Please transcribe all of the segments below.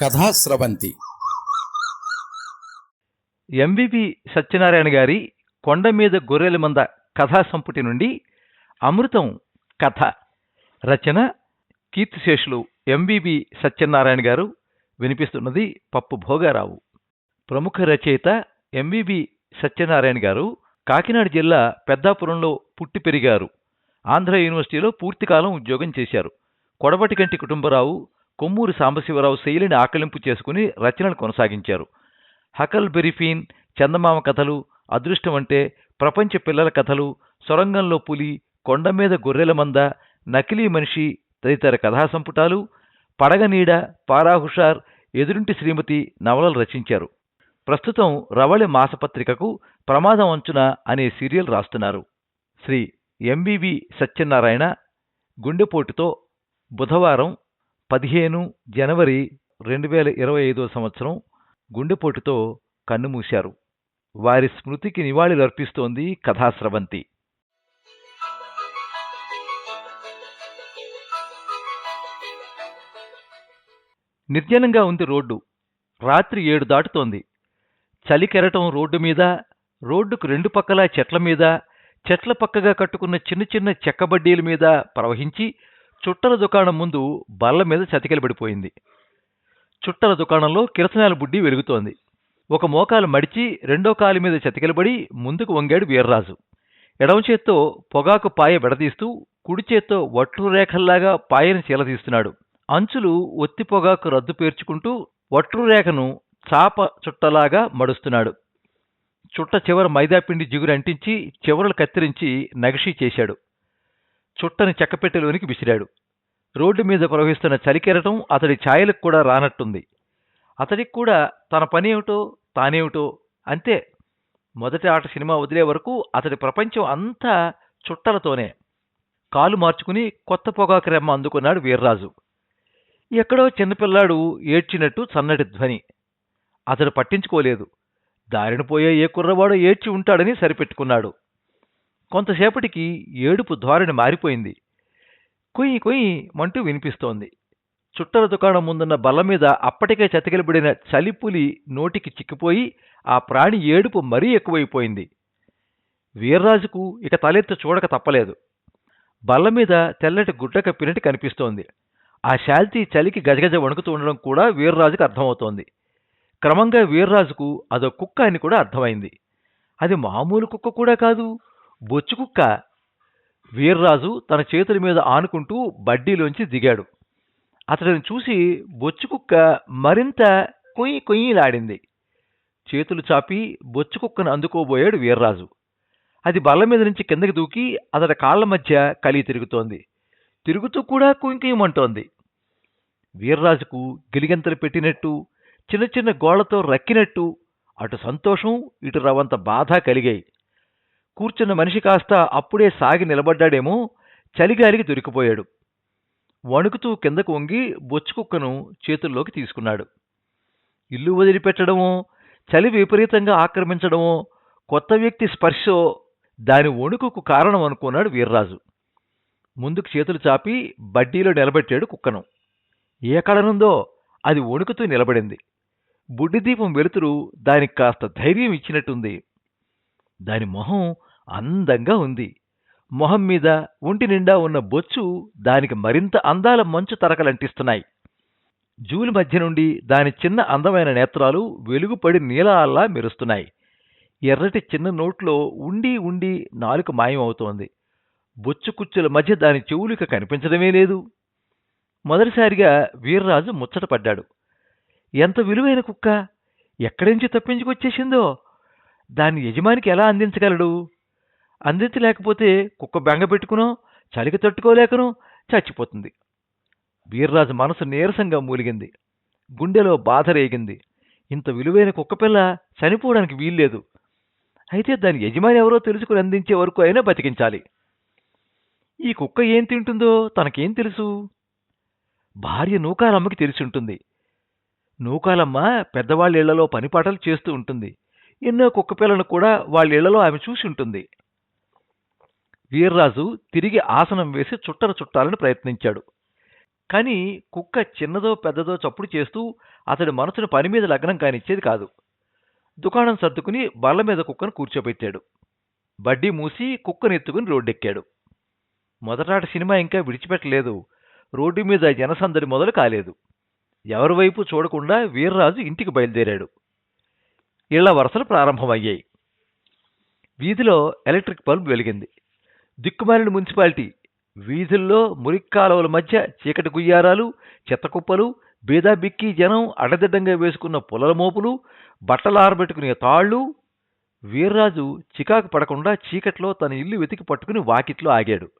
Kathasravanthi MVV Satyanarayana గారి కొండ మీద గొర్రెల మంద కథా సంపుటి నుండి అమృతం కథ. రచన కీర్తిశేషులు ఎంవివి సత్యనారాయణ గారు. వినిపిస్తున్నది పప్పు భోగారావు. ప్రముఖ రచయిత ఎంవివి సత్యనారాయణ గారు కాకినాడ జిల్లా పెద్దాపురంలో పుట్టి పెరిగారు. ఆంధ్ర యూనివర్సిటీలో పూర్తికాలం ఉద్యోగం చేశారు. కొడవటిగంటి కుటుంబరావు కొమ్మూరి సాంబశివరావు శైలిని ఆకలింపు చేసుకుని రచనలు కొనసాగించారు. హకల్ బెరిఫీన్ చందమామ కథలు అదృష్టం అంటే ప్రపంచ పిల్లల కథలు సొరంగంలో పులి కొండ మీద గొర్రెల మంద నకిలీ మనిషి తదితర కథా సంపుటాలు పడగనీడ పారాహుషార్ ఎదురింటి శ్రీమతి నవలలు రచించారు. ప్రస్తుతం రవళి మాసపత్రికకు ప్రమాదం అంచున అనే సీరియల్ రాస్తున్నారు. శ్రీ ఎంబీవి సత్యనారాయణ గుండెపోటుతో బుధవారం పదిహేను జనవరి రెండు వేల ఇరవై ఐదో సంవత్సరం గుండెపోటుతో కన్నుమూశారు వారి స్మృతికి నివాళులర్పిస్తోంది కథాస్రవంతి. నిర్జనంగా ఉంది రోడ్డు. రాత్రి ఏడు దాటుతోంది. చలికెరటం రోడ్డు మీద రోడ్డుకు రెండు పక్కలా చెట్ల మీద చెట్ల పక్కగా కట్టుకున్న చిన్న చిన్న చెక్క బడ్డీల మీద ప్రవహించి చుట్టల దుకాణం ముందు బల్ల మీద చతికిలబడిపోయింది చుట్టల దుకాణంలో కిరసనాల బుడ్డి వెలుగుతోంది. ఒక మోకాలు మడిచి రెండో కాలు మీద చతికిలబడి ముందుకు వంగాడు వీర్రాజు. ఎడమ చేత్తో పొగాకు పాయ విడదీస్తూ కుడి చేత్తో వట్లు రేఖల్లాగా పాయను చీలదీస్తున్నాడు. అంచులు ఒత్తి పొగాకు రద్దు పేర్చుకుంటూ వట్లు రేఖను చాప చుట్టలాగా మడుస్తున్నాడు. చుట్ట చివర మైదాపిండి జిగురు అంటించి చివరలు కత్తిరించి నగిషీ చేశాడు. చుట్టని చెక్కపెట్టెలోనికి విసిరాడు. రోడ్డు మీద ప్రవహిస్తున్న చలికెరటం అతడి ఛాయలకు కూడా రానట్టుంది. అతడికి కూడా తన పనేమిటో తానేమిటో అంతే. మొదటి ఆట సినిమా వదిలే వరకు అతడి ప్రపంచం అంతా చుట్టలతోనే. కాలు మార్చుకుని కొత్త పొగాకు రెమ్మ అందుకున్నాడు వీర్రాజు. ఎక్కడో చిన్నపిల్లాడు ఏడ్చినట్టు సన్నటి ధ్వని. అతడు పట్టించుకోలేదు. దారిన పోయే ఏ కుర్రవాడో ఏడ్చి ఉంటాడని సరిపెట్టుకున్నాడు. కొంతసేపటికి ఏడుపు ధోరణి మారిపోయింది. కుయ్యి కుయ్యి మంటూ వినిపిస్తోంది. చుట్టల దుకాణం ముందున్న బల్ల మీద అప్పటికే చతికిలబడిన చలిపులి నోటికి చిక్కిపోయి ఆ ప్రాణి ఏడుపు మరీ ఎక్కువైపోయింది. వీర్రాజుకు ఇక తలెత్తు చూడక తప్పలేదు. బల్ల మీద తెల్లటి గుడ్డ కప్పినట్టు కనిపిస్తోంది. ఆ శాల్తీ చలికి గజగజ వణుకుతూ ఉండడం కూడా వీర్రాజుకు అర్థమవుతోంది. క్రమంగా వీర్రాజుకు అదో కుక్క అని కూడా అర్థమైంది. అది మామూలు కుక్క కూడా కాదు. బొచ్చుకుక్క వీర్రాజు తన చేతుల మీద ఆనుకుంటూ బడ్డీలోంచి దిగాడు. అతడిని చూసి బొచ్చుకుక్క మరింత కొయ్యి కొయ్యిలాడింది. చేతులు చాపి బొచ్చు కుక్కను అందుకోబోయాడు వీర్రాజు. అది బల్ల మీద నుంచి కిందకి దూకి అతడి కాళ్ళ మధ్య కలిగి తిరుగుతోంది. తిరుగుతూ కూడా కుయింకుయమంటోంది వీర్రాజుకు గిలిగంతలు పెట్టినట్టు చిన్న చిన్న గోళ్ళతో రక్కినట్టు అటు సంతోషం ఇటు రవంత బాధ కలిగాయి. కూర్చున్న మనిషి కాస్త అప్పుడే సాగి నిలబడ్డాడేమో చలిగాలికి దొరికిపోయాడు. వణుకుతూ కిందకు వంగి బొచ్చుకుక్కను చేతుల్లోకి తీసుకున్నాడు. ఇల్లు వదిలిపెట్టడమో చలి విపరీతంగా ఆక్రమించడమో కొత్త వ్యక్తి స్పర్శో దాని వణుకుకు కారణం అనుకున్నాడు వీర్రాజు. ముందుకు చేతులు చాపి బడ్డీలో నిలబెట్టాడు కుక్కను. ఏ అది వణుకుతూ నిలబడింది. బుడ్డి దీపం వెలుతురు దానికి కాస్త ధైర్యం ఇచ్చినట్టుంది. దాని మొహం అందంగా ఉంది. మొహం మీద ఒంటి నిండా ఉన్న బొచ్చు దానికి మరింత అందాల మంచు తరకలంటిస్తున్నాయి. జూలి మధ్య నుండి దాని చిన్న అందమైన నేత్రాలు వెలుగుపడి నీలాల్లా మెరుస్తున్నాయి. ఎర్రటి చిన్న నోట్లో ఉండి ఉండి నాలుక మాయమవుతోంది. బొచ్చు కుచ్చుల మధ్య దాని చెవులిక కనిపించడమే లేదు. మొదటిసారిగా వీర్రాజు ముచ్చటపడ్డాడు ఎంత విలువైన కుక్క! ఎక్కడి నుంచి తప్పించుకొచ్చేసిందో! దాన్ని యజమానికి ఎలా అందించగలడు? అందించలేకపోతే కుక్క బెంగ పెట్టుకునో చలికి తట్టుకోలేకనో చచ్చిపోతుంది. వీర్రాజు మనసు నీరసంగా మూలిగింది. గుండెలో బాధ రేగింది. ఇంత విలువైన కుక్కపిల్ల చనిపోవడానికి వీల్లేదు. అయితే దాని యజమాని ఎవరో తెలుసుకుని అందించే వరకు అయినా బతికించాలి. ఈ కుక్క ఏం తింటుందో తనకేం తెలుసు? భార్య నూకాలమ్మకి తెలిసి ఉంటుంది నూకాలమ్మ పెద్దవాళ్ళ ఇళ్ళలో పనిపాటలు చేస్తూ ఉంటుంది. ఎన్నో కుక్క పిల్లను కూడా వాళ్ళ ఇళ్ళలో ఆమె చూసి ఉంటుంది వీర్రాజు తిరిగి ఆసనం వేసి చుట్టర చుట్టాలని ప్రయత్నించాడు. కానీ కుక్క చిన్నదో పెద్దదో చప్పుడు చేస్తూ అతడి మనసును పని మీద లగ్నం కానిచ్చేది కాదు. దుకాణం సర్దుకుని బల్ల మీద కుక్కను కూర్చోబెట్టాడు. బడ్డీ మూసి కుక్కను ఎత్తుకుని రోడ్డెక్కాడు. మొదటాట సినిమా ఇంకా విడిచిపెట్టలేదు. రోడ్డు మీద జనసందడి మొదలు కాలేదు. ఎవరి వైపు చూడకుండా వీర్రాజు ఇంటికి బయలుదేరాడు. ఇళ్ళ వరుసలు ప్రారంభమయ్యాయి. వీధిలో ఎలక్ట్రిక్ బల్బ్ వెలిగింది. దిక్కుమాలిన మున్సిపాలిటీ. వీధుల్లో మురిక్కాలవల మధ్య చీకటి గుయ్యారాలు చెత్తకుప్పలు బీదా బిక్కి జనం అడదిడ్డంగా వేసుకున్న పొలల మోపులు బట్టలు ఆరబెట్టుకునే తాళ్ళు. వీర్రాజు చికాకు పడకుండా చీకట్లో తన ఇల్లు వెతికి పట్టుకుని వాకిట్లో ఆగాడు.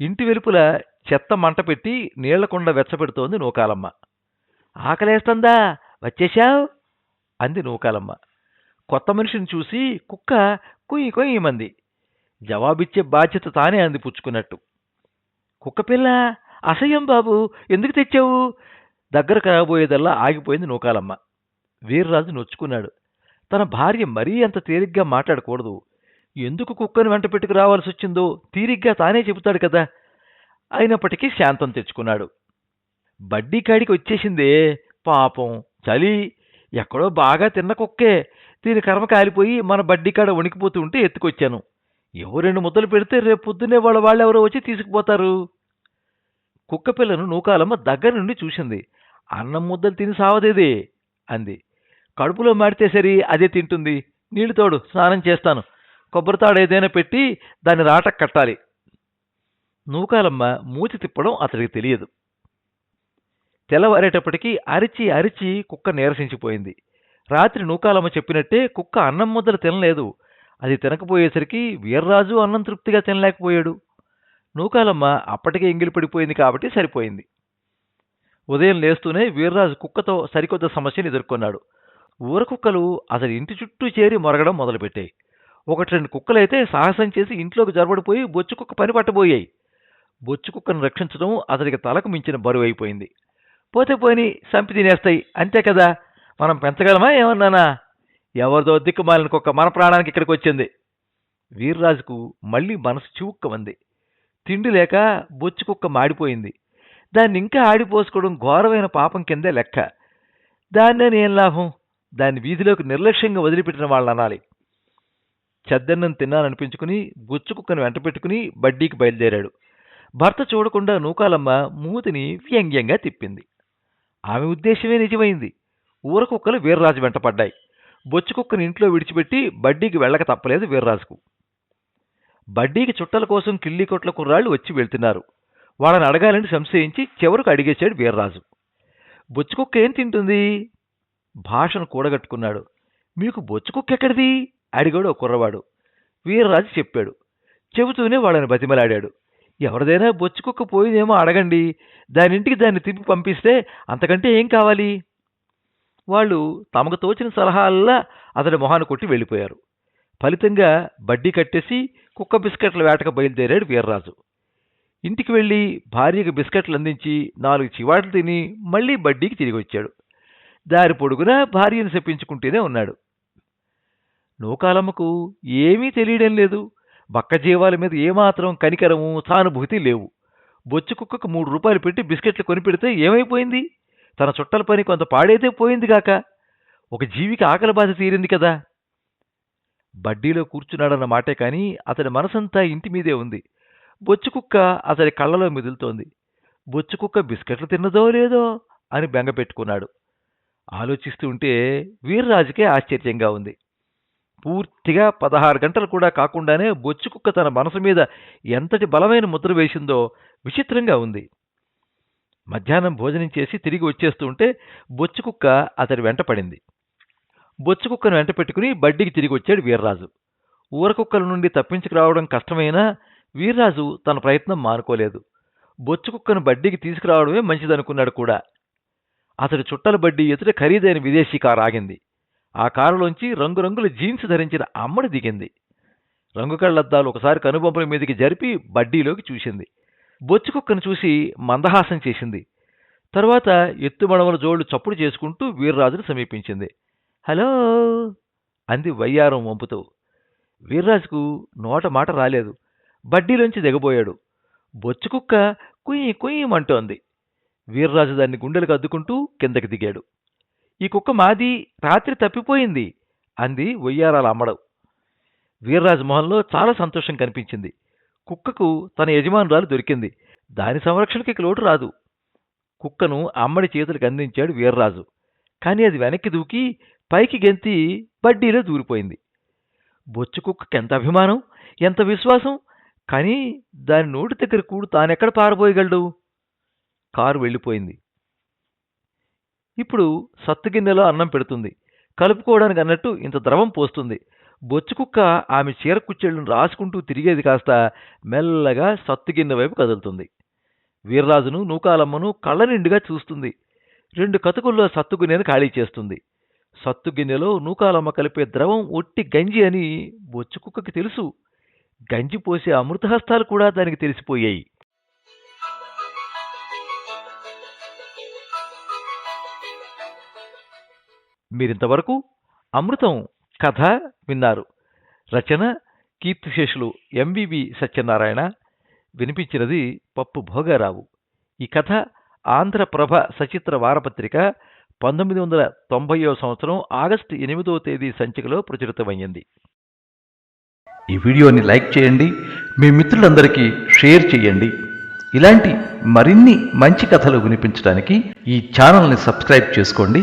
ఇంటి వెలుపుల చెత్త మంట పెట్టి నీళ్ళకుండ వెచ్చబెడుతోంది నూకాలమ్మ. ఆకలేస్తుందా? వచ్చేశావు? అంది నూకాలమ్మ. కొత్త మనిషిని చూసి కుక్క కుయ్యి కొయ్యమంది జవాబిచ్చే బాధ్యత తానే అంది పుచ్చుకున్నట్టు కుక్కపిల్ల అసహ్యం బాబు ఎందుకు తెచ్చావు? దగ్గర కాబోయేదల్లా ఆగిపోయింది నూకాలమ్మ. వీర్రాజు నొచ్చుకున్నాడు. తన భార్య మరీ అంత తేలిగ్గా మాట్లాడకూడదు. ఎందుకు కుక్కను వెంట పెట్టుకు రావాల్సి వచ్చిందో తీరిగ్గా తానే చెబుతాడు కదా. అయినప్పటికీ శాంతం తెచ్చుకున్నాడు. బడ్డీ కాడికి వచ్చేసిందే. పాపం చలి. ఎక్కడో బాగా తిన్న కుక్కే. దీని కర్మ కాలిపోయి మన బడ్డీ కాడ వణికిపోతూ ఉంటే ఎత్తుకొచ్చాను. ఎవరు రెండు ముద్దలు పెడితే రేపు పొద్దున్నే వాళ్ళ వాళ్ళెవరో వచ్చి తీసుకుపోతారు. కుక్క పిల్లను నూకాలమ్మ దగ్గర నుండి చూసింది. అన్నం ముద్దలు తిని సావదేదే అంది. కడుపులో మాడితే సరి అదే తింటుంది. నీళ్ళు తోడు స్నానం చేస్తాను. కొబ్బరితాడు ఏదైనా పెట్టి దాన్ని రాట కట్టాలి. నూకాలమ్మ మూతి తిప్పడం అతడికి తెలియదు. తెల్లవారేటప్పటికీ అరిచి అరిచి కుక్క నీరసించిపోయింది. రాత్రి నూకాలమ్మ చెప్పినట్టే కుక్క అన్నం ముద్దలు తినలేదు. అది తినకపోయేసరికి వీర్రాజు అన్నం తృప్తిగా తినలేకపోయాడు. నూకాలమ్మ అప్పటికే ఎంగిలి పడిపోయింది కాబట్టి సరిపోయింది. ఉదయం లేస్తూనే వీర్రాజు కుక్కతో సరికొత్త సమస్యను ఎదుర్కొన్నాడు. ఊర కుక్కలు అతని ఇంటి చుట్టూ చేరి మొరగడం మొదలుపెట్టాయి. ఒకటి రెండు కుక్కలైతే సాహసం చేసి ఇంట్లోకి జరబడిపోయి బొచ్చు కుక్క పని పట్టబోయాయి. బొచ్చు కుక్కను రక్షించడం అతనికి తలకు మించిన బరువు అయిపోయింది. పోతే పోని సంపి తినేస్తాయి. అంతే కదా? మనం పెంచగలమా ఏమన్నానా? ఎవరిదో దిక్కుమాలిన కుక్క మన ప్రాణానికి ఇక్కడికి వచ్చింది. వీర్రాజుకు మళ్ళీ మనసు చివుక్కమంది. తిండి లేక బొచ్చు కుక్క మాడిపోయింది. దాన్ని ఇంకా ఆడిపోసుకోవడం ఘోరమైన పాపం కిందే లెక్క. దాన్నే ఏం లాభం? దాన్ని వీధిలోకి నిర్లక్ష్యంగా వదిలిపెట్టిన వాళ్ళని అనాలి. చెద్దన్నం తిన్నాననిపించుకుని బొచ్చు కుక్కను వెంట పెట్టుకుని బడ్డీకి బయలుదేరాడు. భర్త చూడకుండా నూకాలమ్మ మూతిని వ్యంగ్యంగా తిప్పింది. ఆమె ఉద్దేశమే నిజమైంది. ఊరకుక్కలు వీర్రాజు వెంటపడ్డాయి బొచ్చుకుక్కను ఇంట్లో విడిచిపెట్టి బడ్డీకి వెళ్ళక తప్పలేదు వీర్రాజుకు. బడ్డీకి చుట్టల కోసం కిళ్ళి కొట్ల కుర్రాళ్ళు వచ్చి వెళ్తున్నారు. వాళ్ళని అడగాలని సంశయించి చివరకు అడిగేశాడు వీర్రాజు. బొచ్చుకుక్క ఏం తింటుంది? భాషను కూడగట్టుకున్నాడు. మీకు బొచ్చుకుక్క ఎక్కడిది? అడిగాడు ఒక కుర్రవాడు. వీర్రాజు చెప్పాడు. చెబుతూనే వాళ్ళని బతిమలాడాడు. ఎవరిదైనా బొచ్చుకుక్క పోయిందేమో అడగండి. దాని ఇంటికి దాన్ని తిప్పి పంపిస్తే అంతకంటే ఏం కావాలి? వాళ్ళు తమకు తోచిన సలహాల్లా అతడి మొహాన్ని కొట్టి వెళ్ళిపోయారు. ఫలితంగా బడ్డీ కట్టేసి కుక్క బిస్కెట్ల వేటకు బయలుదేరాడు వీర్రాజు. ఇంటికి వెళ్ళి భార్యకు బిస్కెట్లు అందించి నాలుగు చివాట్లు తిని మళ్ళీ బడ్డీకి తిరిగి వచ్చాడు. దారి పొడుగునా భార్యను శపించుకుంటూనే ఉన్నాడు. నూకాలమ్మకు ఏమీ తెలియడం లేదు. బక్క జీవాల మీద ఏమాత్రం కనికరము సానుభూతి లేవు. బొచ్చు కుక్కకు మూడు రూపాయలు పెట్టి బిస్కెట్లు కొనిపెడితే ఏమైపోయింది? తన చుట్టల పని కొంత పాడైతే పోయింది గాక. ఒక జీవికి ఆకలి బాధ తీరింది కదా. బడ్డీలో కూర్చున్నాడన్న మాటే కానీ అతని మనసంతా ఇంటి మీదే ఉంది. బొచ్చుకుక్క అతని అతడి కళ్ళలో మిదులుతోంది. బొచ్చుకుక్క బిస్కెట్లు తిన్నదో లేదో అని బెంగ పెట్టుకున్నాడు. ఆలోచిస్తూ ఉంటే వీర్రాజుకే ఆశ్చర్యంగా ఉంది. పూర్తిగా పదహారు గంటలు కూడా కాకుండానే బొచ్చుకుక్క తన మనసు మీద ఎంతటి బలమైన ముద్ర వేసిందో విచిత్రంగా ఉంది. మధ్యాహ్నం భోజనం చేసి తిరిగి వచ్చేస్తూ ఉంటే బొచ్చు కుక్క అతడి వెంట పడింది. బొచ్చు కుక్కను వెంట పెట్టుకుని బడ్డీకి తిరిగి వచ్చాడు వీర్రాజు. ఊర కుక్కల నుండి తప్పించుకురావడం కష్టమైనా వీర్రాజు తన ప్రయత్నం మానుకోలేదు. బొచ్చు కుక్కను బడ్డీకి తీసుకురావడమే మంచిదనుకున్నాడు కూడా. అతడి చుట్టల బడ్డీ ఎదుట ఖరీదైన విదేశీ కారు ఆగింది. ఆ కారులోంచి రంగురంగుల జీన్స్ ధరించిన అమ్మడు దిగింది. రంగు కళ్ళద్దాలు ఒకసారి కనుబొమ్మల మీదకి జరిపి బడ్డీలోకి చూసింది. బొచ్చు కుక్కను చూసి మందహాసం చేసింది. తరువాత ఎత్తుమడమల జోళ్ళు చప్పుడు చేసుకుంటూ వీర్రాజును సమీపించింది. హలో! అంది వయ్యారం వంపుతూ. వీర్రాజుకు నోట మాట రాలేదు. బడ్డీలోంచి దిగబోయాడు. బొచ్చు కుక్క కుయ్యి కుయ్యమంటోంది వీర్రాజు దాన్ని గుండెలకు అద్దుకుంటూ కిందకి దిగాడు. ఈ కుక్క మాది రాత్రి తప్పిపోయింది అంది ఒయ్యారాల అమ్మడం. వీర్రాజు మొహంలో చాలా సంతోషం కనిపించింది. కుక్కకు తన యజమానురాలు దొరికింది. దాని సంరక్షణకి ఇక లోటు రాదు. కుక్కను అమ్మడి చేతులకు అందించాడు వీర్రాజు. కానీ అది వెనక్కి దూకి పైకి గెంతి బడ్డీలో దూరిపోయింది. బొచ్చు కుక్కకి ఎంత అభిమానం ఎంత విశ్వాసం. కానీ దాని నోటి దగ్గర కూడు తానెక్కడ పారబోయగలడు? కారు వెళ్ళిపోయింది. ఇప్పుడు సత్తుగిన్నెలో అన్నం పెడుతుంది. కలుపుకోవడానికి అన్నట్టు ఇంత ద్రవం పోస్తుంది. బొచ్చుకుక్క ఆమె చీర కుచ్చెళ్ళను రాసుకుంటూ తిరిగేది కాస్త మెల్లగా సత్తుగిన్నె వైపు కదులుతుంది. వీర్రాజును నూకాలమ్మను కళ్ళ నిండుగా చూస్తుంది. రెండు కతుకుల్లో సత్తుగిన్నెను ఖాళీ చేస్తుంది. సత్తుగిన్నెలో నూకాలమ్మ కలిపే ద్రవం ఒట్టి గంజి అని బొచ్చుకుక్కకి తెలుసు. గంజి పోసే అమృతహస్తాలు కూడా దానికి తెలిసిపోయాయి. మీరింతవరకు అమృతం కథ విన్నారు. రచన కీర్తిశేషులు ఎంవివి సత్యనారాయణ. వినిపించినది పప్పు భోగారావు. ఈ కథ ఆంధ్రప్రభ సచిత్ర వారపత్రిక పంతొమ్మిది వందల తొంభైవ సంవత్సరం ఆగస్టు ఎనిమిదవ తేదీ సంచికలో ప్రచురితమైంది. ఈ వీడియోని లైక్ చేయండి మీ మిత్రులందరికీ షేర్ చేయండి. ఇలాంటి మరిన్ని మంచి కథలు వినిపించడానికి ఈ ఛానల్ని సబ్స్క్రైబ్ చేసుకోండి.